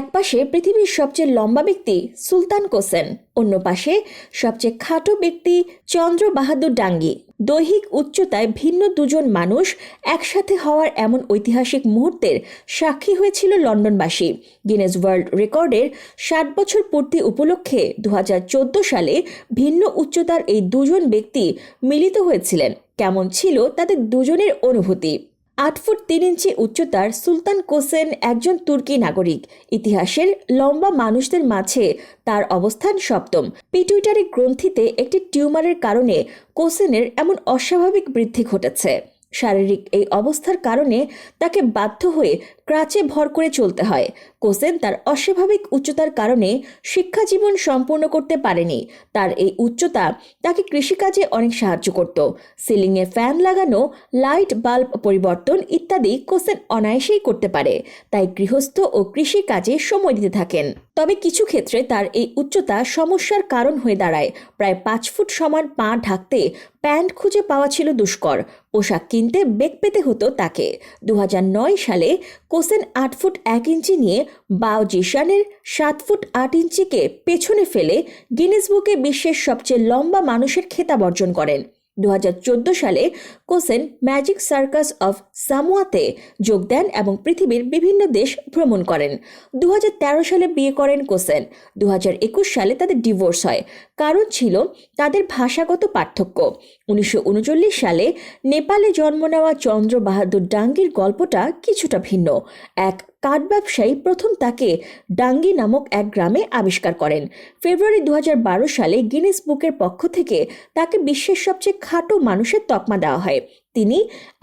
একপাশে পৃথিবীর সবচেয়ে লম্বা ব্যক্তি সুলতান কোসেন, অন্য পাশে সবচেয়ে খাটো ব্যক্তি চন্দ্র বাহাদুর ডাঙ্গি। দৈহিক উচ্চতায় ভিন্ন দুজন মানুষ একসাথে হওয়ার এমন ঐতিহাসিক মুহূর্তের সাক্ষী হয়েছিল লন্ডনবাসী। গিনেস ওয়ার্ল্ড রেকর্ডের ষাট বছর পূর্তি উপলক্ষে দু হাজার চোদ্দ সালে ভিন্ন উচ্চতার এই দুজন ব্যক্তি মিলিত হয়েছিলেন। কেমন ছিল তাদের দুজনের অনুভূতি? আট ফুট তিন ইঞ্চি উচ্চতার সুলতান কোসেন একজন তুর্কি নাগরিক। ইতিহাসের লম্বা মানুষদের মাঝে তার অবস্থান সপ্তম। পিটুইটারি গ্রন্থিতে একটি টিউমারের কারণে কোসেনের এমন অস্বাভাবিক বৃদ্ধি ঘটেছে। শারীরিক এই অবস্থার কারণে তাকে বাধ্য হয়ে ক্রাচে ভর করে চলতে হয়। কোসেন তার অস্বাভাবিক উচ্চতার কারণে শিক্ষা জীবন সম্পূর্ণ করতে পারেনি। তার এই উচ্চতা তাকে কৃষিকাজে অনেক সাহায্য করত। সিলিংয়ে ফ্যান লাগানো, লাইট বাল্ব পরিবর্তন ইত্যাদি কোসেন অনায়াসেই করতে পারে। তাই গৃহস্থ ও কৃষি কাজে সময় দিতে থাকেন। তবে কিছু ক্ষেত্রে তার এই উচ্চতা সমস্যার কারণ হয়ে দাঁড়ায়। প্রায় পাঁচ ফুট সমান পা ঢাকতে প্যান্ট খুঁজে পাওয়া ছিল দুষ্কর। পোশাক কিনতে বেগ পেতে হতো তাকে। দু হাজার নয় সালে কোসেন আট ফুট এক ইঞ্চি নিয়ে বাও জিশানের সাত ফুট আট ইঞ্চিকে পেছনে ফেলে গিনেস বুকে বিশ্বের সবচেয়ে লম্বা মানুষের খেতাব অর্জন করেন। দু হাজার চোদ্দ সালে কোসেন ম্যাজিক সার্কাস অফ সামোয়াতে যোগ দেন এবং পৃথিবীর বিভিন্ন দেশ ভ্রমণ করেন। দু হাজার তেরো সালে বিয়ে করেন কোসেন। দু হাজার একুশ সালে তাদের ডিভোর্স হয়। কারণ ছিল তাদের ভাষাগত পার্থক্য। উনিশশো উনচল্লিশ সালে নেপালে জন্ম নেওয়া চন্দ্র বাহাদুর ডাঙ্গির গল্পটা কিছুটা ভিন্ন। এক কাঠ ব্যবসায়ী প্রথম তাকে ডাঙ্গি নামক এক গ্রামে আবিষ্কার করেন। ফেব্রুয়ারি দু হাজার বারো সালে গিনেস বুকের পক্ষ থেকে তাকে বিশ্বের সবচেয়ে খাটো মানুষের তকমা দেওয়া হয়। তিনি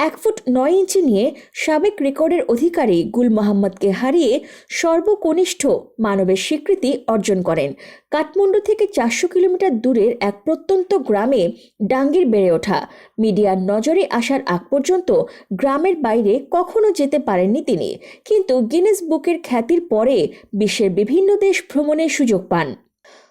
এক ফুট নয় ইঞ্চি নিয়ে সাবেক রেকর্ডের অধিকারী গুল মোহাম্মদকে হারিয়ে সর্বকনিষ্ঠ মানবের স্বীকৃতি অর্জন করেন। কাঠমান্ডু থেকে চারশো কিলোমিটার দূরের এক প্রত্যন্ত গ্রামে ডাঙ্গির বেড়ে ওঠা। মিডিয়ার নজরে আসার আগ পর্যন্ত গ্রামের বাইরে কখনো যেতে পারেননি তিনি। কিন্তু গিনেস বুকের খ্যাতির পরে বিশ্বের বিভিন্ন দেশ ভ্রমণের সুযোগ পান।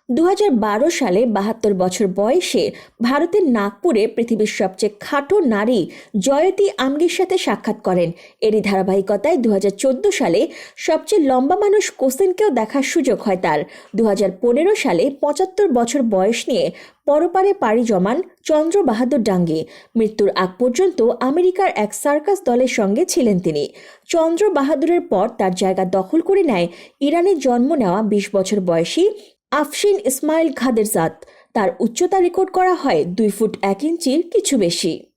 দু হাজার বারো সালে বাহাত্তর বছর বয়সে ভারতের নাগপুরে পৃথিবীর সবচেয়ে খাটো নারী জয়তী আমগির সাথে সাক্ষাৎ করেন। এরই ধারাবাহিকতায় দু হাজার চোদ্দ সালে সবচেয়ে লম্বা মানুষ কোসেনকেও দেখার সুযোগ হয় তার। দু হাজার পনেরো সালে পঁচাত্তর বছর বয়স নিয়ে পরপারে পাড়ি জমান চন্দ্র বাহাদুর ডাঙ্গি। মৃত্যুর আগ পর্যন্ত আমেরিকার এক সার্কাস দলের সঙ্গে ছিলেন তিনি। চন্দ্র বাহাদুরের পর তার জায়গা দখল করে নেয় ইরানে জন্ম নেওয়া বিশ বছর বয়সী আফশিন ইসমাইল খাদের খাদেরজাত তার উচ্চতা রেকর্ড করা হয় দুই ফুট এক ইঞ্চির কিছু বেশি।